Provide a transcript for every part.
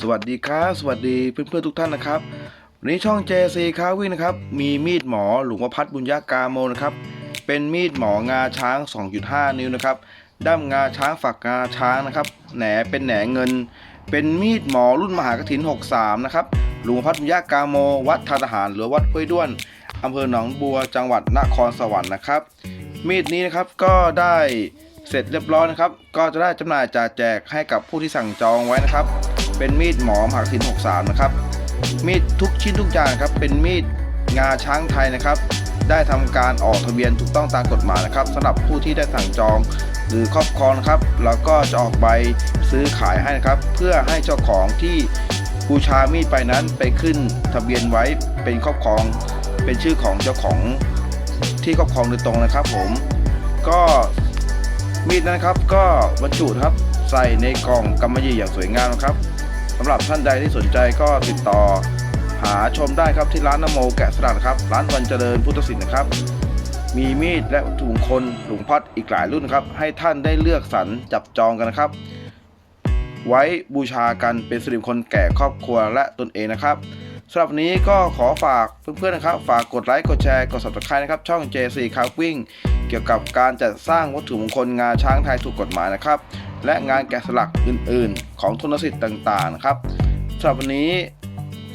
สวัสดีครับสวัสดีเพื่อนๆทุกท่านนะครับวันนี้ช่อง JC คาวิ่งนะครับ มีมีดหมอหลวงพ่อพัดบุญญากาโมนะครับ เป็นมีดหมองาช้าง 2.5 นิ้วนะครับด้ามงาช้างฝักงาช้างนะครับ แหนเป็นแหนเงิน เป็นมีดหมอรุ่นมหากฐิน 63 นะครับหลวงพ่อพัดบุญญากาโม วัดทาทหารหรือวัดห้วยด้วนอำเภอหนองบัวจังหวัดนครสวรรค์นะครับ มีดนี้นะครับก็ได้เสร็จเรียบร้อยนะครับ ก็จะได้จำหน่ายจ่าแจกให้กับผู้ที่สั่งจองไว้นะครับ เป็นมีดหมอมหากถิน63 นะครับ มีดทุกชิ้นทุกอย่างนครับ เป็นมีดงาช้างไทยนะครับ ได้ทำการออกทะเบียนถูกต้องตามกฎหมายนะครับสำหรับผู้ที่ได้สั่งจองหรือครอบครองครับเราก็จะออกใบซื้อขายให้นะครับ เพื่อให้เจ้าของที่บูชามีดไปนั้นไปขึ้นทะเบียนไว้เป็นครอบครอง เป็นชื่อของเจ้าของที่ครอบครองโดยตรงนะครับผม ก็ มีดนะครับก็บรรจุครับใส่ในกล่องกำมะหยี่อย่างสวยงามครับสำหรับท่านใดที่สนใจก็ติดต่อ หาชมได้ครับที่ร้านนโมแกะสลักครับ ร้านวันเจริญพุทธศิลป์นะครับ มีมีดและถุงคลหลวงพ่ออีกหลายรุ่นครับ ให้ท่านได้เลือกสรรจับจองกันนะครับ ไว้บูชากันเป็นสิริมงคลแก่ครอบครัวและตนเองนะครับ สำหรับนี้ก็ขอฝากเพื่อนๆนะครับ ฝากกดไลค์กดแชร์กด subscribe นะครับ ช่อง JC c a r v i n g เกี่ยวกับการจัดสร้างวัตถุมงคลงาช้างไทยถูกกฎหมายนะครับ และงานแกะสลักอื่นๆ ของทุนสิทธิ์ต่างๆนะครับสำหรับวันนี้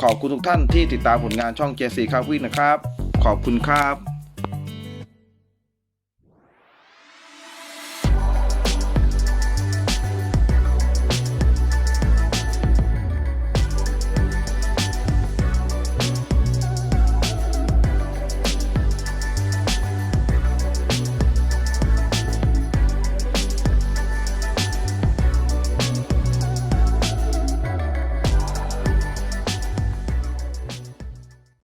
ขอบคุณทุกท่านที่ติดตามผลงานช่อง JC c a r v i n g นะครับ ขอบคุณครับ